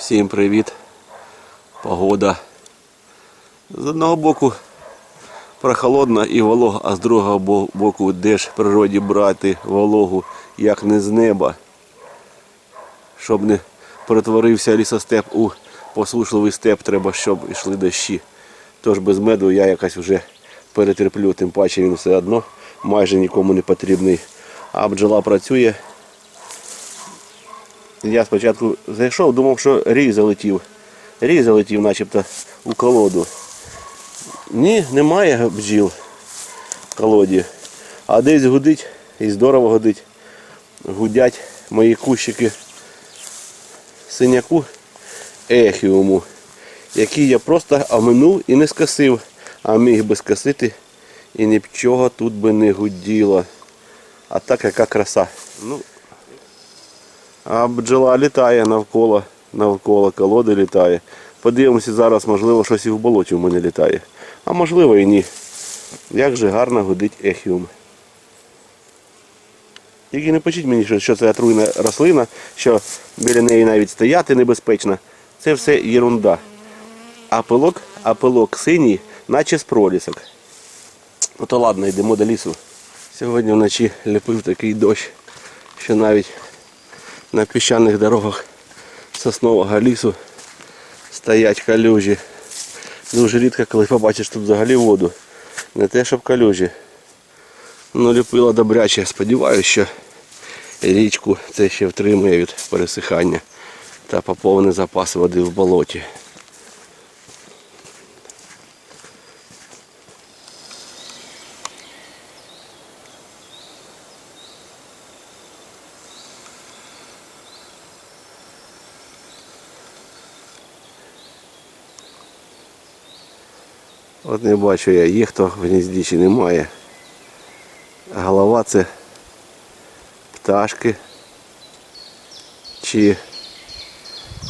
Всім привіт. Погода. З одного боку прохолодна і волога, а з другого боку де ж природі брати вологу, як не з неба. Щоб не перетворився лісостеп у посушливий степ, треба, щоб йшли дощі. Тож без меду я якось вже перетерплю, тим паче він все одно майже нікому не потрібний. А бджола працює. Я спочатку зайшов, думав, що рій залетів. Рій залетів начебто у колоду. Ні, немає бджіл в колоді. А десь гудить і здорово гудить. Гудять мої кущики синяку ехіуму, який я просто оминув і не скосив, а міг би скосити і нічого тут би не гуділо. А так яка краса. Ну, а бджола літає навколо, навколо колоди літає. Подивимося зараз, можливо, щось і в болоті в мене літає. А можливо і ні. Як же гарно гудить ехіум. Тільки не почіть мені, що, це отруйна рослина, що біля неї навіть стояти небезпечно. Це все єрунда. А пилок, а пилок синій, наче з пролісок. Ну то ладно, йдемо до лісу. Сьогодні вночі ліпив такий дощ, що навіть на піщаних дорогах соснового лісу стоять калюжі. Дуже рідко, коли побачиш тут взагалі воду. Не те, щоб калюжі. Ну, ліпило добряче. Сподіваюся, що річку це ще втримує від пересихання та поповне запас води в болоті. От не бачу я, є хто в гнізді чи немає. Голова це пташки. Чи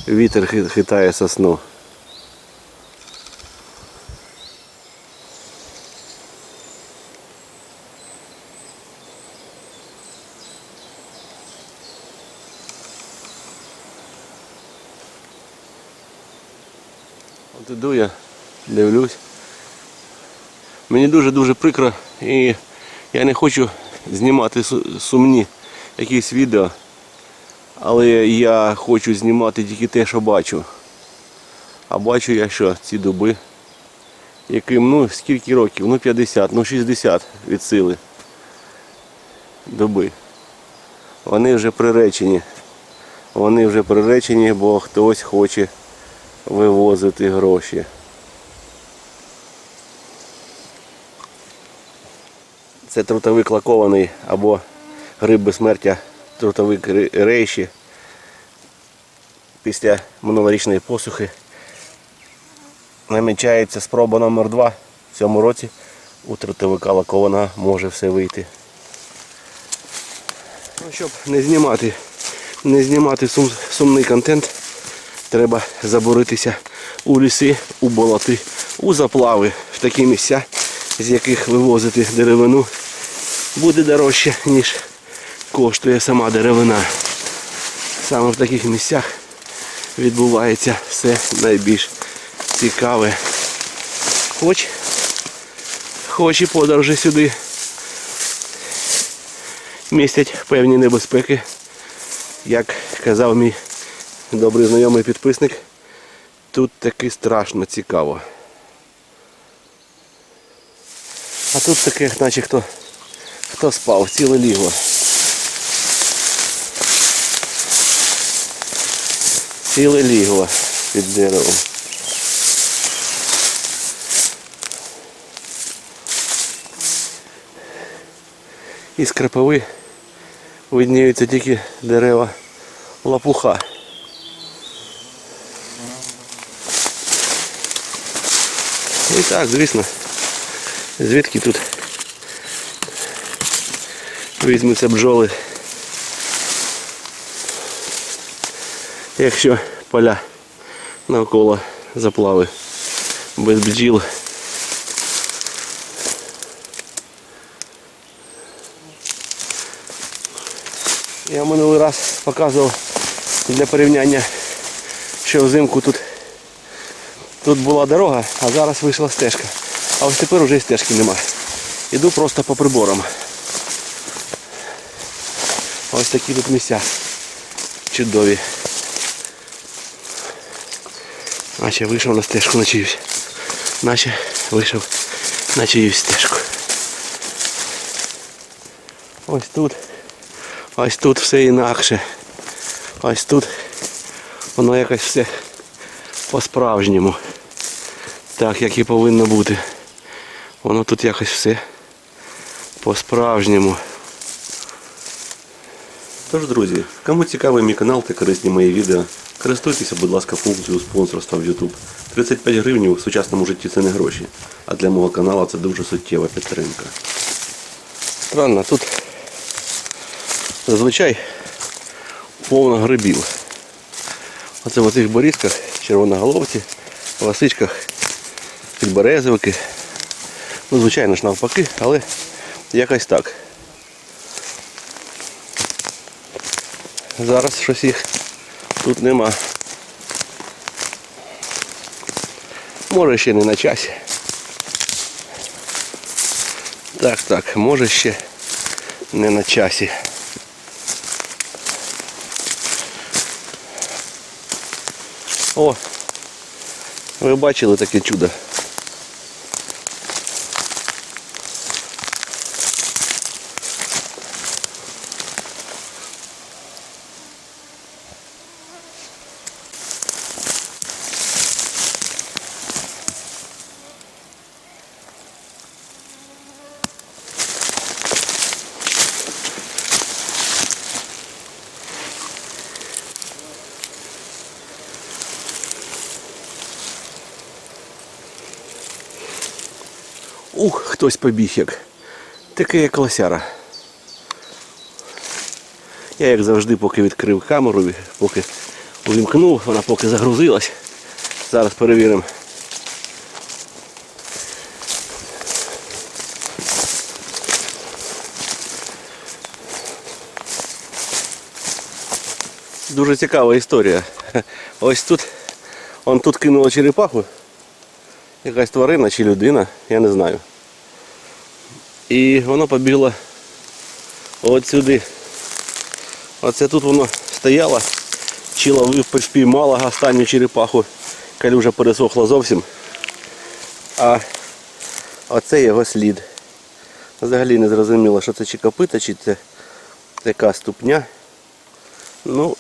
вітер хитає сосну. От іду я, дивлюсь. Мені дуже-дуже прикро і я не хочу знімати сумні якісь відео, але я хочу знімати тільки те, що бачу. А бачу я що ці дуби, яким ну скільки років, ну 50, ну 60 від сили дуби. Вони вже приречені. Вони вже приречені, бо хтось хоче вивозити гроші. Це трутовик лакований або гриб безсмертя трутовик рейші. Після минулорічної посухи намічається спроба номер 2 в цьому році. У трутовика лакованого може все вийти. Ну, щоб не знімати, не знімати сум, сумний контент, треба заборитися у ліси, у болоти, у заплави, в такі місця, з яких вивозити деревину буде дорожче, ніж коштує сама деревина. Саме в таких місцях відбувається все найбільш цікаве. Хоч, хоч і подорожі сюди містять певні небезпеки. Як казав мій добрий знайомий підписник, тут таки страшно цікаво. А тут таке, наче хто, хто спав, ціле лігло. Ціле лігло під деревом. Із крапиви видніються тільки дерева лапуха. І так, звісно, звідки тут візьмуться бджоли, якщо поля навколо заплави без бджіл. Я минулий раз показував для порівняння що взимку тут, тут була дорога, а зараз вийшла стежка. А ось тепер вже і стежки нема. Іду просто по приборам. Ось такі тут місця чудові. Наче вийшов на стежку на чиюсь. Наче вийшов на чиюсь стежку. Ось тут. Ось тут все інакше. Ось тут воно якось все по-справжньому. Так, як і повинно бути. Воно тут якось все по-справжньому. Тож, друзі, кому цікавий мій канал та корисні мої відео, користуйтеся, будь ласка, функцією спонсорства в YouTube. 35 гривень в сучасному житті це не гроші, а для мого каналу це дуже суттєва підтримка. Странно, тут зазвичай повно грибів. Оце в цих борізках, червоноголовці, ласичках, підберезовики. Ну, звичайно ж навпаки, але якось так. Зараз щось їх тут нема. Може ще не на часі. Так, так, може ще не на часі. О! Ви бачили таке чудо? Ух, хтось побіг як. Такий як лосяра. Я як завжди, поки відкрив камеру, поки увімкнув, вона поки загрузилась. Зараз перевіримо. Дуже цікава історія. Ось тут, он тут кинула черепаху. Якась тварина чи людина, я не знаю. І воно побігло от сюди. Оце тут воно стояло, чіла випив, спіймала останню черепаху, калюжа пересохла зовсім. А оце його слід. Взагалі не зрозуміло, що це чи копита, чи це така ступня. Ну,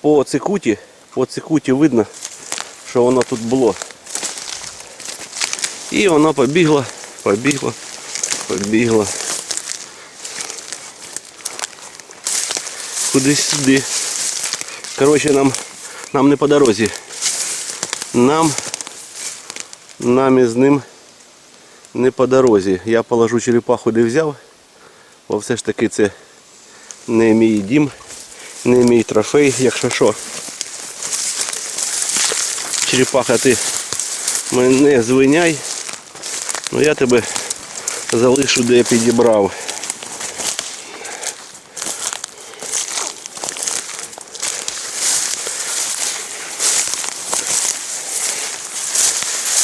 по цикуті, по цикуті видно, що воно тут було. І воно побігло, побігло, побігло. Кудись сюди. Коротше, нам, нам не по дорозі. Нам, нам із ним не по дорозі. Я положу черепаху, де взяв, бо все ж таки це не мій дім, не мій трофей, якщо що. Черепаха, ти мене звиняй. Ну я тебе залишу, де я підібрав.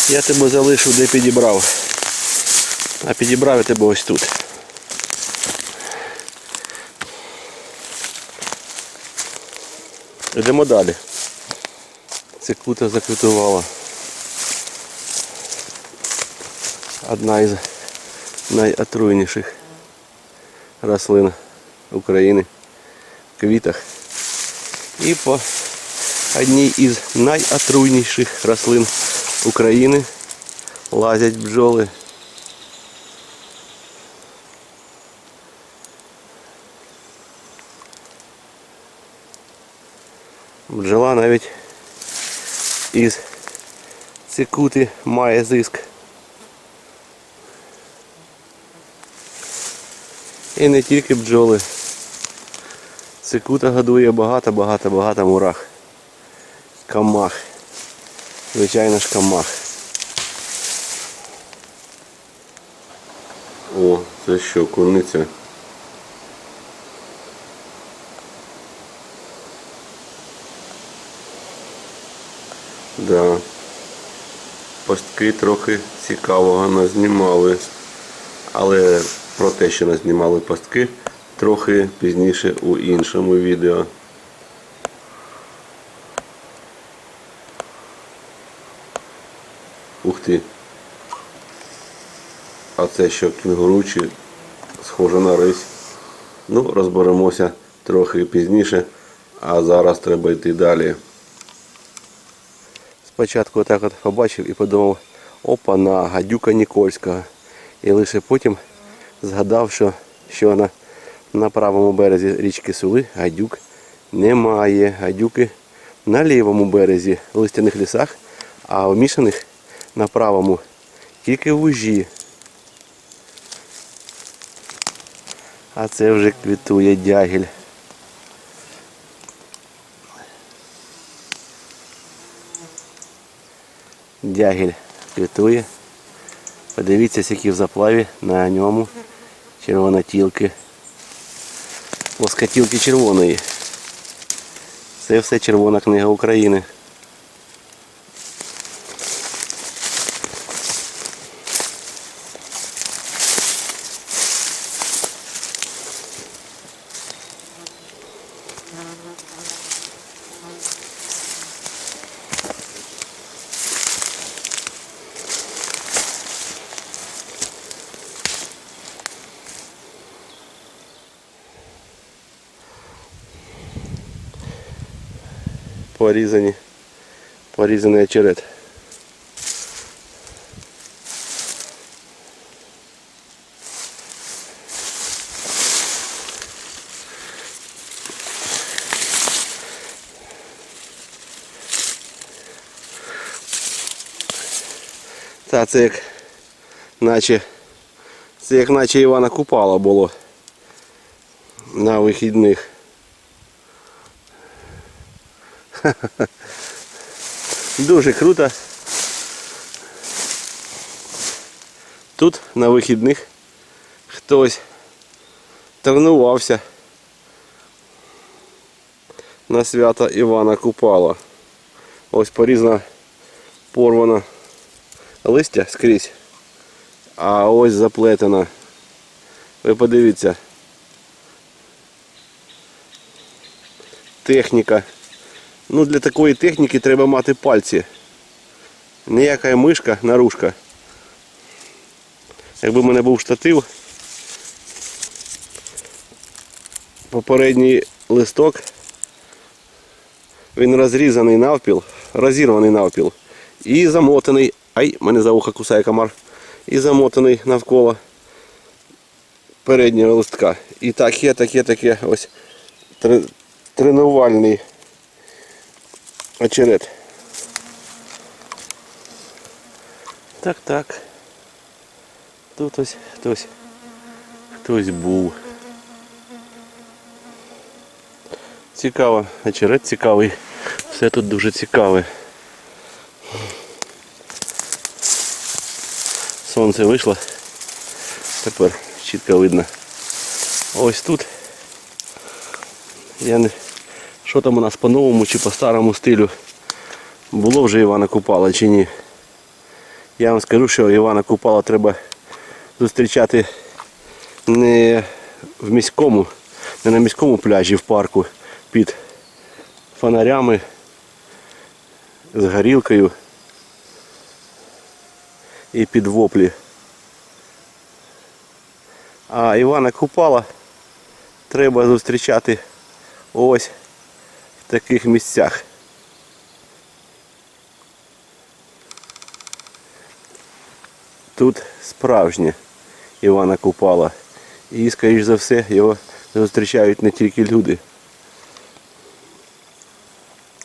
Я тебе залишу, де підібрав. А підібрав я тебе ось тут. Йдемо далі. Це кута заквітувала. одна із найотруйніших рослин України в квітах. І по одній із найотруйніших рослин України лазять бджоли. Бджола навіть із цикути має зиск. І не тільки бджоли. Цикута годує багато-багато-багато мурах. Камах. Звичайно ж камах. О, це що, куниця? Да. Постки трохи цікавого назнімали. Але про те, що назнімали постки, трохи пізніше у іншому відео. Ух ти. А це що кінгуру чи схоже на рись. Ну, розберемося трохи пізніше, а зараз треба йти далі. Спочатку отак от побачив і подумав, опа на гадюка Нікольського. І лише потім згадав, що, що на, на правому березі річки Сули гадюк немає. Гадюки на лівому березі в листяних лісах, а в мішаних на правому тільки вужі. А це вже квітує дягіль. Дягіль квітує. Подивіться, які в заплаві на ньому червонотілки. Плоскотілки червоної. Це все Червона книга України. Порізані. Порізаний очерет. Та це як наче це як наче Івана Купала було на вихідних. Дуже круто. Тут на вихідних хтось тренувався на свято Івана Купала. Ось порізано порвано листя скрізь, а ось заплетено. Ви подивіться. Техніка. Ну, для такої техніки треба мати пальці. Ніяка мишка, наружка. Якби в мене був штатив, попередній листок, він розрізаний навпіл, розірваний навпіл. І замотаний, ай, мене за ухо кусає комар. І замотаний навколо переднього листка. І таке, таке, таке ось тренувальний очерет. Так, так. Тут ось хтось. Хтось був. Цікаво, очерет цікавий. Все тут дуже цікаве. Сонце вийшло. Тепер чітко видно. Ось тут. Я не... Що там у нас по новому чи по старому стилю? Було вже Івана Купала чи ні? Я вам скажу, що Івана Купала треба зустрічати не в міському, не на міському пляжі в парку під фонарями з горілкою і під воплі. А Івана Купала треба зустрічати ось таких місцях. Тут справжнє Івана Купала. І, скоріш за все, його зустрічають не тільки люди.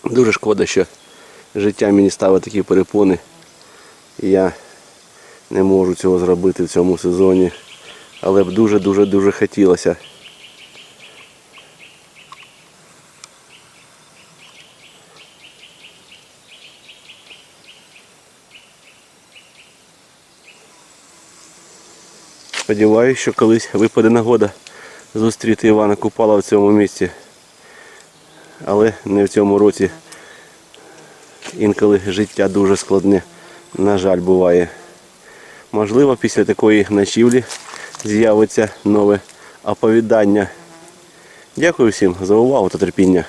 Дуже шкода, що життя мені ставить такі перепони. Я не можу цього зробити в цьому сезоні. Але б дуже-дуже-дуже хотілося. Сподіваюсь, що колись випаде нагода зустріти Івана Купала в цьому місці. Але не в цьому році. інколи життя дуже складне, на жаль, буває. Можливо, після такої ночівлі з'явиться нове оповідання. Дякую всім за увагу та терпіння.